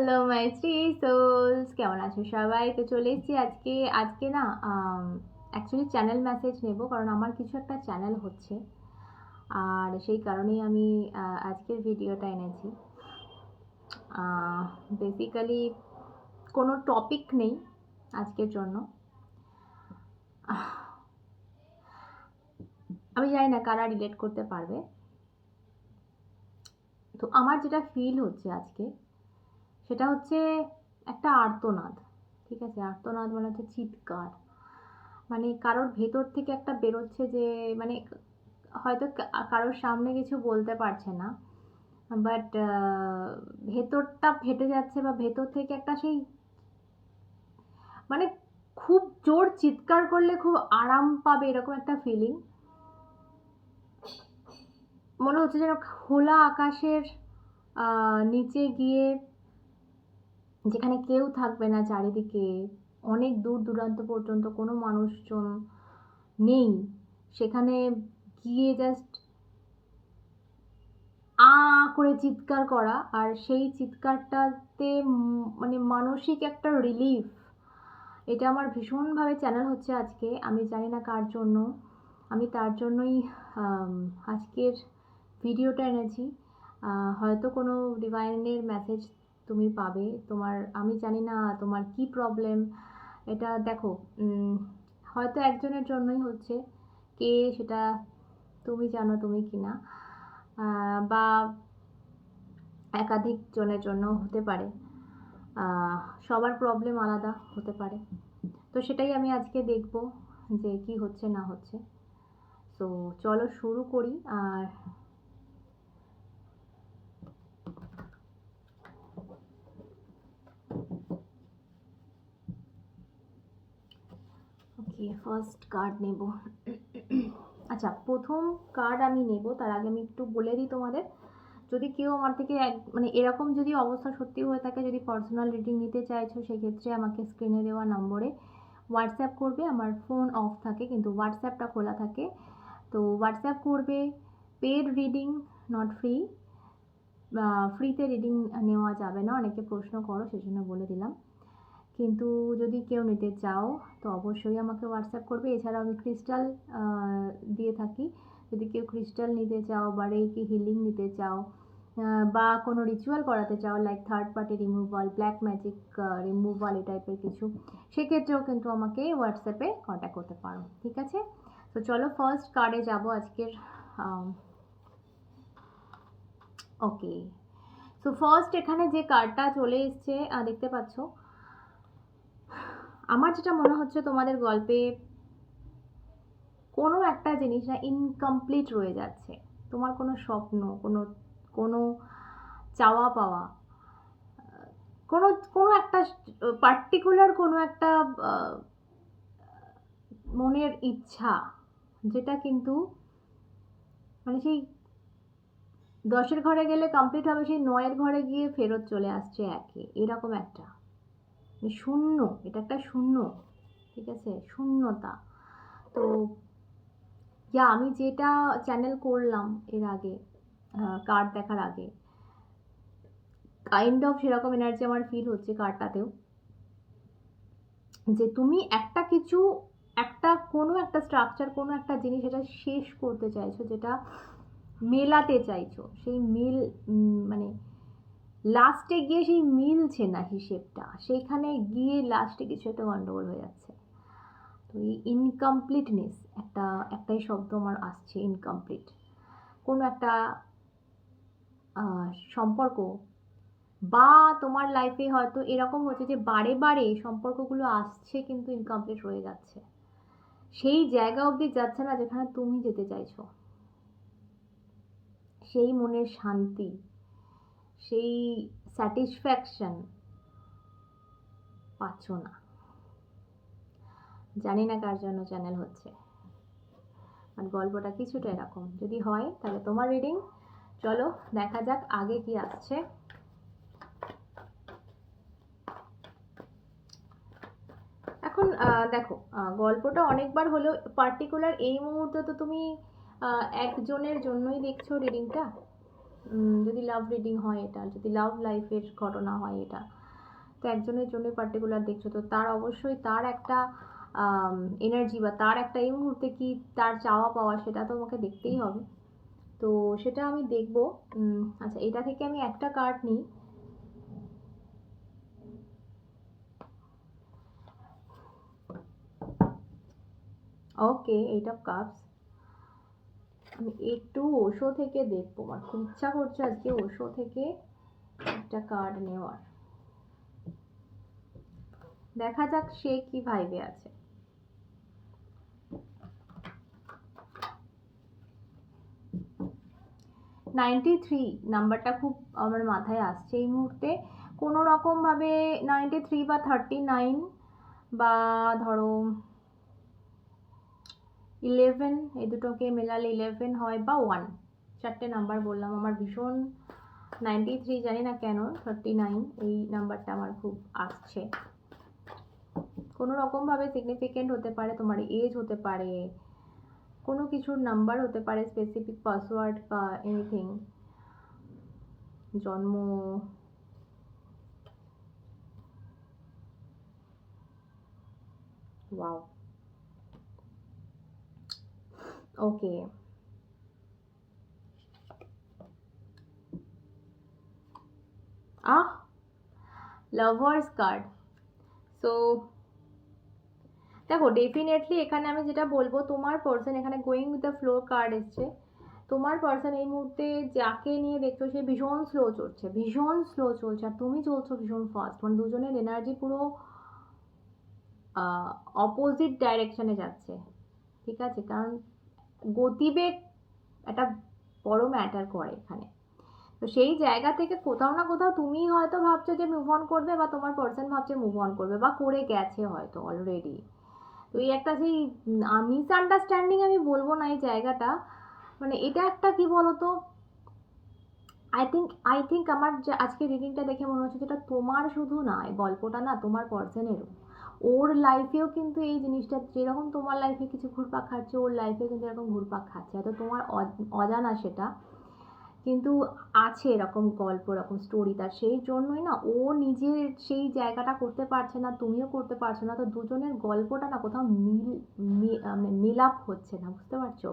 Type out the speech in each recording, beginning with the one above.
Hello my sols কেমন আছো সবাই? তো চলে এসেছি আজকে আজকে না অ্যাকচুয়ালি চ্যানেল মেসেজ নেব, কারণ আমার কিছু একটা চ্যানেল হচ্ছে। আর সেই কারণেই আমি আজকের ভিডিওটা এনেছি। বেসিক্যালি কোনো টপিক নেই আজকের জন্য। আমি জানি না কারা রিলেট করতে পারবে। তো আমার যেটা ফিল হচ্ছে আজকে সেটা হচ্ছে একটা আর্তনাদ, ঠিক আছে? আর্তনাদ মানে হচ্ছে চিৎকার। মানে কারোর ভেতর থেকে একটা বেরোচ্ছে যে মানে হয়তো কারোর সামনে কিছু বলতে পারছে না বাট ভেতরটা ফেটে যাচ্ছে বা ভেতর থেকে একটা সেই মানে খুব জোর চিৎকার করলে খুব আরাম পাবে এরকম একটা ফিলিং মনে হচ্ছে যেন খোলা আকাশের নিচে গিয়ে যেখানে কেউ থাকবে না চারিদিকে, অনেক দূর দূরান্ত পর্যন্ত কোনো মানুষজন নেই। সেখানে গিয়ে জাস্ট আ করে চিৎকার করা আর সেই চিৎকারটাতে মানে মানসিক একটা রিলিফ এটা আমার ভীষণভাবে চ্যানেল হচ্ছে আজকে। আমি জানি না কার জন্য। আমি তার জন্যই আজকের ভিডিওটা এনেছি। হয়তো কোনো ডিভাইনের মেসেজ তুমি পাবে। তোমার, আমি জানি না তোমার কি প্রবলেম এটা দেখো হয়তো একজনের জন্যই হচ্ছে। কে সেটা তুমি জানো তুমি কি না বা একাধিক জনের জন্য হতে পারে। সবার প্রবলেম আলাদা হতে পারে। তো সেটাই আমি আজকে দেখব যে কি হচ্ছে না হচ্ছে। তো চলো শুরু করি। আর ওকে ফার্স্ট কার্ড নেব। আচ্ছা প্রথম কার্ড আমি নেব, তার আগে আমি একটু বলে দিই তোমাদের। যদি কেউ আমার থেকে এক মানে এরকম যদি অবস্থা সত্যি হয়ে থাকে, যদি পার্সোনাল রিডিং নিতে চাইছো, সেক্ষেত্রে আমাকে স্ক্রিনে দেওয়া নম্বরে হোয়াটসঅ্যাপ করবে, আমার ফোন অফ থাকে, কিন্তু হোয়াটসঅ্যাপটা খোলা থাকে। তো হোয়াটসঅ্যাপ করবে পেড রিডিং নট ফ্রি ফ্রিতে রিডিং নেওয়া যাবে না, অনেকে প্রশ্ন করো, সেজন্য বলে দিলাম। কিন্তু যদি কেউ নিতে চাও, তো অবশ্যই আমাকে হোয়াটসঅ্যাপ করবে। এছাড়াও আমি ক্রিস্টাল দিয়ে থাকি। যদি কেউ ক্রিস্টাল নিতে চাও বা রেকি হিলিং নিতে চাও বা কোনো রিচুয়াল করাতে চাও like third party removal black magic removal এই টাইপের কিছু, সেক্ষেত্রেও কিন্তু আমাকে হোয়াটসঅ্যাপে কন্ট্যাক্ট করতে পারো। ঠিক আছে? তো চলো ফার্স্ট কার্ডে যাব আজকের ওকে সো ফার্স্ট এখানে যে কার্ডটা চলে এসছে দেখতে পাচ্ছ? আমার যেটা মনে হচ্ছে তোমাদের গল্পে কোনো একটা জিনিস না ইনকমপ্লিট রয়ে যাচ্ছে। তোমার কোনো স্বপ্ন, কোনো কোনো চাওয়া পাওয়া, কোনো কোনো একটা পার্টিকুলার কোনো একটা মনের ইচ্ছা, যেটা কিন্তু মানে সেই দশের ঘরে গেলে কমপ্লিট হবে, সেই নয়ের ঘরে গিয়ে ফেরত চলে আসছে একে। এরকম একটা। শূন্য, এটা একটা শূন্য, ঠিক আছে? শূন্যতা। তো যা আমি যেটা চ্যানেল করলাম এর আগে কার্ড দেখার আগে কাইন্ড অফ সেরকম এনার্জি আমার ফিল হচ্ছে কার্ডটাতেও যে তুমি একটা কিছু, একটা কোনো একটা স্ট্রাকচার কোনো একটা জিনিস এটা শেষ করতে চাইছো, যেটা মেলাতে চাইছো, সেই মিল মানে লাস্টে গিয়ে সেই মিলছে না হিসেবটা। সেইখানে গিয়ে লাস্টে কিছু একটা গন্ডগোল হয়ে যাচ্ছে। তো এই ইনকমপ্লিটনেস একটা, একটাই শব্দ আমার আসছে ইনকমপ্লিট কোনো একটা সম্পর্ক বা তোমার লাইফে হয়তো এরকম হচ্ছে যে বারে বারে সম্পর্কগুলো আসছে কিন্তু ইনকমপ্লিট রয়ে যাচ্ছে। সেই জায়গা অবধি যাচ্ছে না যেখানে তুমি যেতে চাইছো। সেই মনের শান্তি সেই স্যাটিসফ্যাকশন পাচ্ছ না। জানি না কার জন্য চ্যানেল হচ্ছে। আর গল্পটা কিছুটা এরকম। যদি হয়, তাহলে তোমার রিডিং চলো, দেখা যাক আগে কি আসছে। এখন দেখো গল্পটা অনেকবার হলেও পার্টিকুলার এই মুহূর্তে তো তুমি একজনের জন্যই দেখছ রিডিংটা যদি লাভ রিডিং হয় এটা, যদি লাভ লাইফের ঘটনা হয় এটা। তো একজনের জন্য পার্টিকুলার দেখছ, তো তার অবশ্যই তার একটা এনার্জি বা তার একটা এই মুহূর্তে কি তার চাওয়া পাওয়া সেটা তো আমাকে দেখতেই হবে। তো সেটা আমি দেখব। আচ্ছা এটা থেকে আমি একটা কার্ড নিই। ওকে এইট অফ কাপস আমি একটু ওশো থেকে দেখব আমার খুব ইচ্ছা করছে আজকে ওশো থেকে একটা কার্ড নেওয়ার। দেখা যাক সে কি ভাইবে আছে। নাইনটি থ্রি নাম্বারটা খুব আমার মাথায় আসছে এই মুহূর্তে। কোনো রকমভাবে নাইনটি থ্রি বা থার্টি নাইন বা ধরো ইলেভেন এই দুটোকে মেলালে ইলেভেন হয় বা ওয়ান চারটে নাম্বার বললাম, আমার ভীষণ নাইনটি থ্রি জানি না কেন থার্টি নাইন এই নাম্বারটা আমার খুব আসছে। কোনো রকমভাবে সিগনিফিকেন্ট হতে পারে, তোমার এজ হতে পারে, কোনো কিছুর নাম্বার হতে পারে স্পেসিফিক পাসওয়ার্ড বা এনিথিং জন্ম wow okay ah lovers card so দেখো ডেফিনেটলি এখানে আমি যেটা বলব, তোমার পার্সন এখানে going with the flow card এসছে। তোমার পার্সন এই মুহূর্তে যাকে নিয়ে দেখছ, সে ভীষণ স্লো চলছে, ভীষণ স্লো চলছে। আর তুমি চলছো ভীষণ ফাস্ট মানে দুজনের এনার্জি পুরো অপোজিট ডাইরেকশনে যাচ্ছে। ঠিক আছে? কারণ গতিবেগ একটা বড় ম্যাটার করে এখানে। তো সেই জায়গা থেকে কোথাও না কোথাও তুমি হয়তো ভাবছ যে মুভ অন করবে বা তোমার পার্সন ভাবছে মুভ অন করবে বা করে গেছে হয়তো অলরেডি তো এই একটা সেই মিসআন্ডারস্ট্যান্ডিং আমি বলব না এই জায়গাটা। মানে এটা একটা কি বলতো? আই থিঙ্ক আই থিঙ্ক আমার আজকে রিডিংটা দেখে মনে হচ্ছে যেটা তোমার শুধু না এই গল্পটা না তোমার পার্সনেরও ওর লাইফেও কিন্তু এই জিনিসটা, যেরকম তোমার লাইফে কিছু ঘুরপাক খাচ্ছে, ওর লাইফে কিন্তু এরকম ঘুরপাক খাচ্ছে। হয়তো তোমার অজ- অজানা সেটা। কিন্তু আছে এরকম গল্প, এরকম স্টোরি তার। সেই জন্যই না, ও নিজের সেই জায়গাটা করতে পারছে না, তুমিও করতে পারছ না। তো দুজনের গল্পটা না কোথাও মিল মানে মিলাপ হচ্ছে না, বুঝতে পারছ?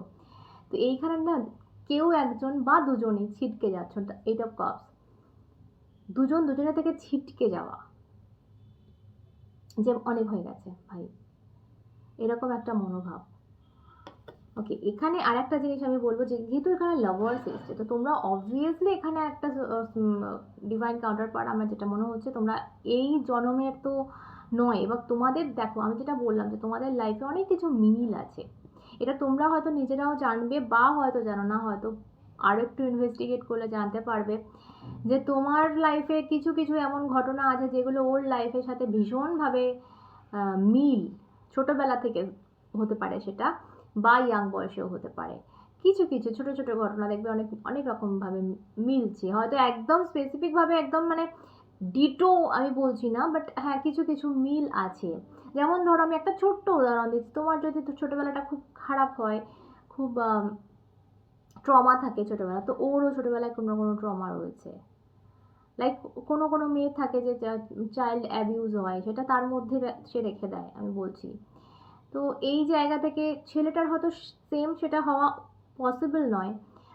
তো এইখানে না, কেউ একজন বা দুজনেই ছিটকে যাচ্ছ এইট অফ কাপস দুজন দুজনের থেকে ছিটকে যাওয়া। যে অনেক হয়ে গেছে, ভাই। এরকম একটা মনোভাব। ওকে এখানে আর একটা জিনিস আমি বলব যে, যেহেতু এখানে লাভার্স এসছে তো তোমরা অবভিয়াসলি এখানে একটা ডিভাইন কাউন্টার পার্ট আমার যেটা মনে হচ্ছে, তোমরা এই জন্মের তো নয় এবার তোমাদের দেখো, আমি যেটা বললাম যে, তোমাদের লাইফে অনেক কিছু মিল আছে। এটা তোমরা হয়তো নিজেরাও জানবে, বা হয়তো জানো না, হয়তো আরও একটু ইনভেস্টিগেট করলে জানতে পারবে। যে তোমার লাইফে কিছু কিছু এমন ঘটনা আছে যেগুলো ওর লাইফের সাথে ভীষণভাবে মিল ছোটবেলা থেকে হতে পারে সেটা বা ইয়াং বয়সেও হতে পারে। কিছু কিছু ছোট ছোট ঘটনা দেখবে অনেক অনেক রকমভাবে মিলছে। হয়তো একদম স্পেসিফিকভাবে একদম মানে ডিটো আমি বলছি না বাট হ্যাঁ কিছু কিছু মিল আছে। যেমন ধরো আমি একটা ছোট্ট উদাহরণ দিচ্ছি। তোমার যদি ছোটোবেলাটা খুব খারাপ হয়, খুব ট্রমা থাকে ছোটোবেলা। তো ওরও ছোটোবেলায় কোনো না কোনো ট্রমা রয়েছে। লাইক কোনো কোনো মেয়ে থাকে যে চাইল্ড অ্যাবিউজ হয়, সেটা তার মধ্যে সে রেখে দেয়, আমি বলছি। তো এই জায়গা থেকে ছেলেটার হয়তো সেম সেটা হওয়া পসিবল নয়।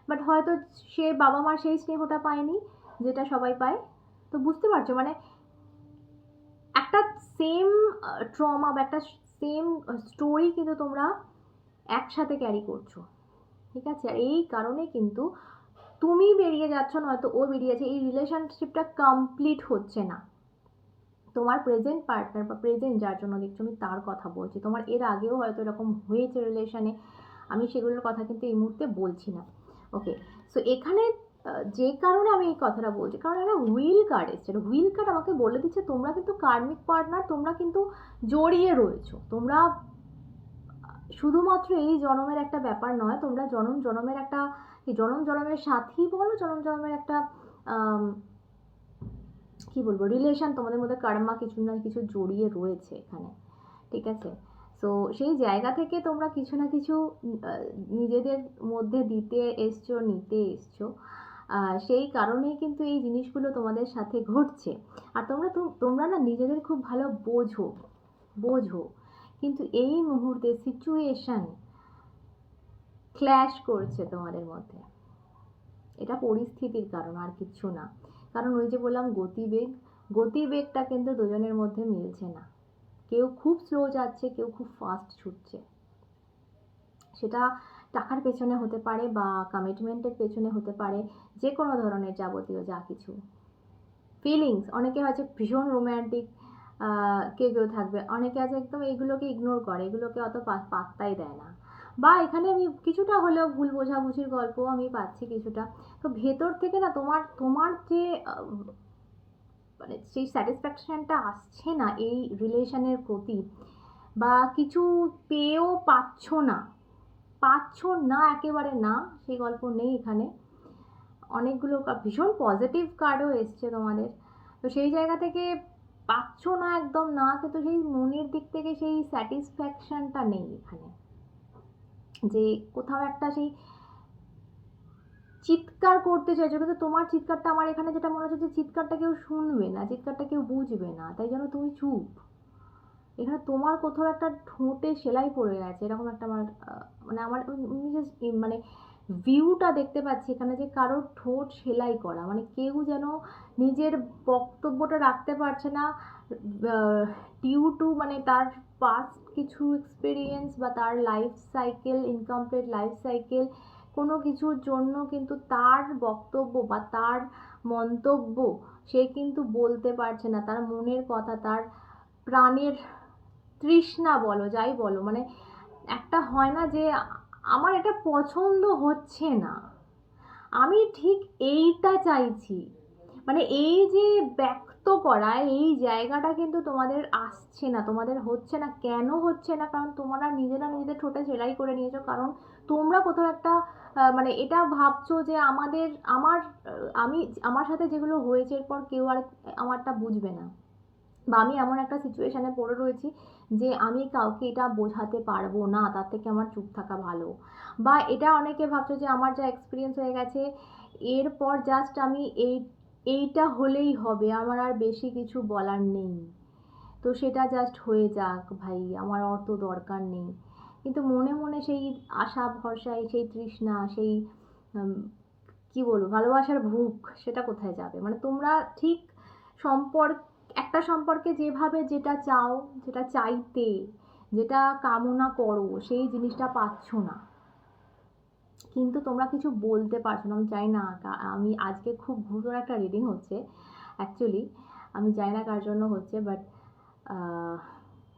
বাট হয়তো সে বাবা মার সেই স্নেহটা পায়নি, যেটা সবাই পায়। তো বুঝতে পারছ মানে একটা সেম ট্রমা বা একটা সেম স্টোরি কিন্তু তোমরা একসাথে ক্যারি করছ। ঠিক আছে? আর এই কারণে কিন্তু তুমি বেরিয়ে যাচ্ছ, নয়তো ও বেরিয়েছে এই রিলেশনশিপটা কমপ্লিট হচ্ছে না। তোমার প্রেজেন্ট পার্টনার বা প্রেজেন্ট যার জন্য দেখছ, আমি তার কথা বলছি। তোমার এর আগেও হয়তো এরকম হয়েছে রিলেশনে আমি সেগুলোর কথা কিন্তু এই মুহূর্তে বলছি না। ওকে সো এখানে যে কারণে আমি এই কথাটা বলছি, কারণ একটা হুইল কার্ড এসছে। হুইল কার্ড আমাকে বলে দিচ্ছে, তোমরা কিন্তু কার্মিক পার্টনার তোমরা কিন্তু জড়িয়ে রয়েছো। তোমরা শুধুমাত্র এই জনমের একটা ব্যাপার নয়, তোমরা জনম জনমের একটা জনম জনমের সাথী বলো, জনম জনমের একটা কি বলব রিলেশন তোমাদের মধ্যে কার্মা কিছু না কিছু জড়িয়ে রয়েছে এখানে, ঠিক আছে? তো সেই জায়গা থেকে তোমরা কিছু না কিছু নিজেদের মধ্যে দিতে এসছো, নিতে এসছো সেই কারণেই কিন্তু এই জিনিসগুলো তোমাদের সাথে ঘটছে। আর তোমরা তো- তোমরা না নিজেদের খুব ভালো বোঝো বোঝো। কিন্তু এই মুহূর্তে সিচুয়েশন ক্ল্যাশ করছে তোমাদের মধ্যে। এটা পরিস্থিতির কারণ, আর কিচ্ছু না। কারণ ওই যে বললাম, গতিবেগ, গতিবেগটা কিন্তু দুজনের মধ্যে মিলছে না। কেউ খুব স্লো যাচ্ছে, কেউ খুব ফাস্ট ছুটছে। সেটা টাকার পেছনে হতে পারে বা কমিটমেন্টের পেছনে হতে পারে যে কোনো ধরনের যাবতীয় যা কিছু। ফিলিংস অনেকে হয়তো ভীষণ রোম্যান্টিক কেউ কেউ থাকবে। অনেকে আছে একদম এগুলোকে ইগনোর করে, এগুলোকে অত পাত্তাই দেয় না। বা এখানে আমি কিছুটা হলেও ভুল বোঝাবুঝির গল্প আমি পাচ্ছি কিছুটা। তো ভেতর থেকে না তোমার তোমার যে মানে সেই স্যাটিসফ্যাকশনটা আসছে না এই রিলেশনের প্রতি বা কিছু পেয়েও পাচ্ছ না পাচ্ছ না একেবারে না, সেই গল্প নেই এখানে। অনেকগুলো ভীষণ পজিটিভ কার্ডও এসছে তোমাদের। তো সেই জায়গা থেকে পাচ্ছ না একদম না, কিন্তু সেই মনের দিক থেকে সেই স্যাটিসফ্যাকশনটা নেই এখানে। যে কোথাও একটা সেই চিৎকার করতে চাইছো, কিন্তু তোমার চিৎকারটা আমার এখানে যেটা মনে হচ্ছে যে চিৎকারটা কেউ শুনবে না, চিৎকারটা কেউ বুঝবে না, তাই জন্য তুমি চুপ। এখানে তোমার কোথাও একটা ঠোঁটে সেলাই পড়ে গেছে, এরকম একটা আমার মানে আমার মানে ভিউটা দেখতে পাচ্ছি, এখানে যে কারোর ঠোঁট সেলাই করা মানে কেউ যেন নিজের বক্তব্যটা রাখতে পারছে না ডিউ টু মানে তার পাস্ট কিছু এক্সপিরিয়েন্স বা তার life cycle incomplete life cycle কোনো কিছুর জন্য কিন্তু তার বক্তব্য বা তার মন্তব্য সে কিন্তু বলতে পারছে না, তার মনের কথা, তার প্রাণের তৃষ্ণা বলো, যাই বলো মানে একটা হয় না যে আমার এটা পছন্দ হচ্ছে না। আমি ঠিক এইটা চাইছি। মানে এই যে ব্যক্ত করা, এই জায়গাটা কিন্তু তোমাদের আসছে না, তোমাদের হচ্ছে না, কেন হচ্ছে না? কারণ তোমরা নিজেরা নিজেদের ঠোঁটে সেলাই করে নিয়েছো। কারণ তোমরা কোথাও একটা মানে এটা ভাবছ যে আমাদের, আমার, আমি, আমার সাথে যেগুলো হয়েছে, এরপর কেউ আর আমারটা বুঝবে না। বা আমি এমন একটা সিচুয়েশানে পড়ে রয়েছি যে আমি কাউকে এটা বোঝাতে পারব না, তার থেকে আমার চুপ থাকা ভালো। বা এটা অনেকে ভাবছ যে আমার যা এক্সপিরিয়েন্স হয়ে গেছে, এরপর জাস্ট আমি এই, এইটা হলেই হবে, আমার আর বেশি কিছু বলার নেই। তো সেটা জাস্ট হয়ে যাক ভাই, আমার অত দরকার নেই। কিন্তু মনে মনে সেই আশা ভরসায় সেই তৃষ্ণা, সেই কি বলব, ভালোবাসার ভুক, সেটা কোথায় যাবে? মানে তোমরা ঠিক সম্পর্ক একটা সম্পর্কে যেভাবে যেটা চাও, যেটা চাইতে, যেটা কামনা করো, সেই জিনিসটা পাচ্ছ না। কিন্তু তোমরা কিছু বলতে পারছ না, আমি চাই না আমি আজকে খুব ঘুরোর একটা রিডিং হচ্ছে অ্যাকচুয়ালি আমি জানি না কার জন্য হচ্ছে বাট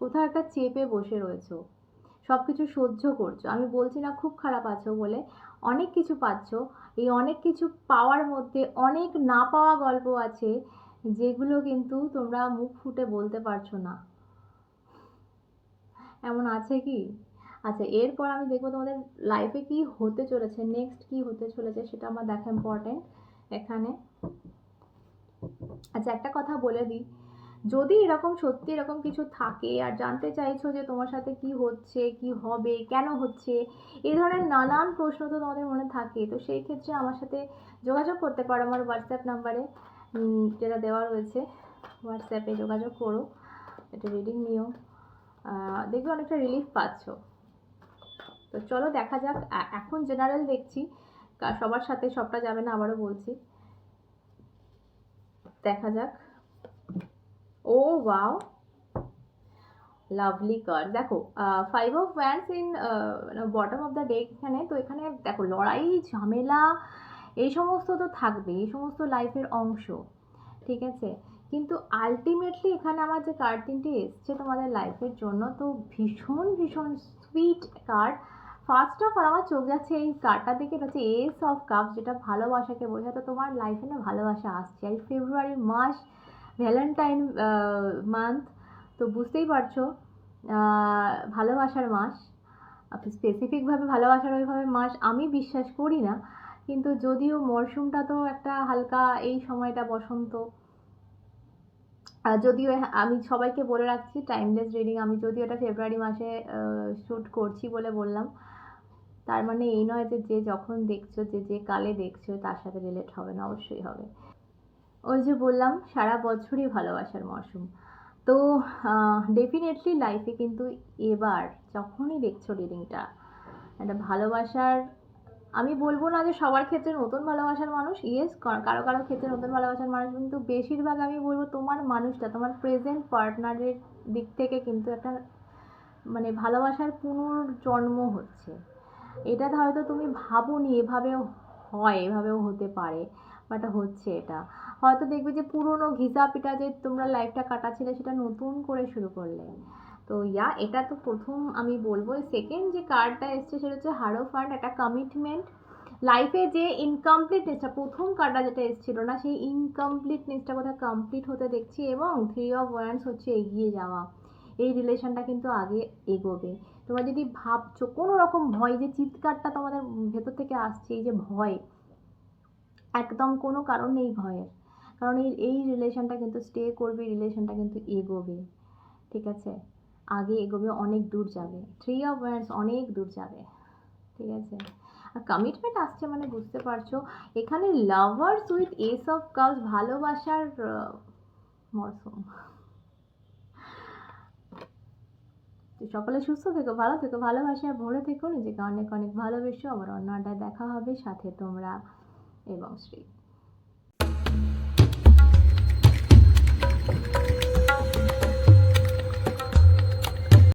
কোথাও একটা চেপে বসে রয়েছো সব কিছু সহ্য করছ, আমি বলছি না খুব খারাপ আছো বলে, অনেক কিছু পাচ্ছো, এই অনেক কিছু পাওয়ার মধ্যে অনেক না পাওয়া গল্প আছে যেগুলো কিন্তু তোমরা মুখ ফুটে বলতে পারছ না। এমন আছে কি? আচ্ছা এরপর আমি দেখব তোমাদের লাইফে কি হতে চলেছে নেক্সট কি হতে চলেছে সেটা আমার দেখা ইম্পর্টেন্ট এখানে। আচ্ছা একটা কথা বলে দিই। যদি এরকম সত্যি এরকম কিছু থাকে আর জানতে চাইছো যে তোমার সাথে কি হচ্ছে, কি হবে, কেন হচ্ছে এই ধরনের নানান প্রশ্ন তো তোমাদের মনে থাকে, তো সেই ক্ষেত্রে আমার সাথে যোগাযোগ করতে পারো আমার হোয়াটসঅ্যাপ নাম্বারে যেটা দেওয়া রয়েছে হোয়াটসঅ্যাপে যোগাযোগ করো একটা রিডিং নিও। দেখবে অনেকটা রিলিফ পাচ্ছ। তো চলো দেখা যাক এখন জেনারেল দেখছি সবার সাথে সবটা যাবে না আবারও বলছি। দেখা যাক। ও ওয়াও লাভলি কার দেখো five of wands in bottom of the deck এখানে, তো এখানে দেখো, লড়াই, ঝামেলা এই সমস্ত তো থাকবে এই সমস্ত লাইফের অংশ, ঠিক আছে? কিন্তু আলটিমেটলি এখানে আমার যে কার্ড তিনটে এসছে তোমাদের লাইফের জন্য, তো ভীষণ ভীষণ sweet card first of all আমার চোখ যাচ্ছে এই কার্ডটা দেখে এটা হচ্ছে এস অফ কাপ যেটা ভালোবাসাকে বোঝায়। তো তোমার লাইফে না ভালোবাসা আসছে। আর ফেব্রুয়ারি মাস ভ্যালেন্টাইন মান্থ তো বুঝতেই পারছ ভালোবাসার মাস। স্পেসিফিকভাবে ভালোবাসার ওইভাবে মাস আমি বিশ্বাস করি না। কিন্তু যদিও মরশুমটা তো একটা হালকা এই সময়টা বসন্ত। যদিও আমি সবাইকে বলে রাখছি টাইমলেস রিডিং আমি যদিও এটা ফেব্রুয়ারি মাসে শ্যুট করছি বলে বললাম। তার মানে এই নয় যে যে যখন দেখছ, যে যে কালে দেখছ, তার সাথে রিলেট হবে না, অবশ্যই হবে। ওই যে বললাম, সারা বছরই ভালোবাসার মরশুম তো ডেফিনেটলি লাইফে কিন্তু এবার যখনই দেখছ রিডিংটা একটা ভালোবাসার আমি বলব না যে সবার ক্ষেত্রে নতুন ভালোবাসার মানুষ ইয়েস কারও কারও ক্ষেত্রে নতুন ভালোবাসার মানুষ, কিন্তু বেশিরভাগ আমি বলব তোমার মানুষটা, তোমার প্রেজেন্ট পার্টনারের দিক থেকে কিন্তু একটা মানে ভালোবাসার পুনর্জন্ম হচ্ছে। এটা হয়তো তুমি ভাবোনি, এভাবেও হয়, এভাবেও হতে পারে বাট হচ্ছে এটা। হয়তো দেখবে যে পুরনো ঘিসা পিটা যে তোমরা লাইফটা কাটাচ্ছিলে, সেটা নতুন করে শুরু করলে। তো ইয়া, এটা তো প্রথম আমি বলব। সেকেন্ড যে কার্ডটা এসছে সেটা হচ্ছে হারো ফান্ড একটা কমিটমেন্ট লাইফে যে ইনকমপ্লিটনেসটা প্রথম কার্ডটা যেটা এসেছিল না, সেই ইনকমপ্লিটনেসটা কোথাও কমপ্লিট হতে দেখছি এবং থ্রি অফ ওয়ান্স হচ্ছে এগিয়ে যাওয়া। এই রিলেশনটা কিন্তু আগে এগোবে। তোমরা যদি ভাবছ, কোনো রকম ভয়, যে চিৎকারটা তোমাদের ভেতর থেকে আসছে, এই যে ভয়, একদম কোনো কারণ নেই ভয়ের। কারণ এই এই রিলেশনটা কিন্তু স্টে করবে রিলেশনটা কিন্তু এগোবে। ঠিক আছে? আগে এগোবে অনেক দূর যাবে। থ্রি অফ ওয়ান্স অনেক দূর যাবে। ঠিক আছে? আর কমিটমেন্ট আসছে মানে বুঝতে পারছ? এখানে lovers with ace of cups ভালোবাসার মরশুম সকলে সুস্থ থেকো, ভালো থেকো ভালোবাসায় ভরে থেকো, নিজেকে অনেক অনেক ভালোবেসো। আবার অন্য আড্ডায় দেখা হবে। সাথে তোমরা এবং শ্রী।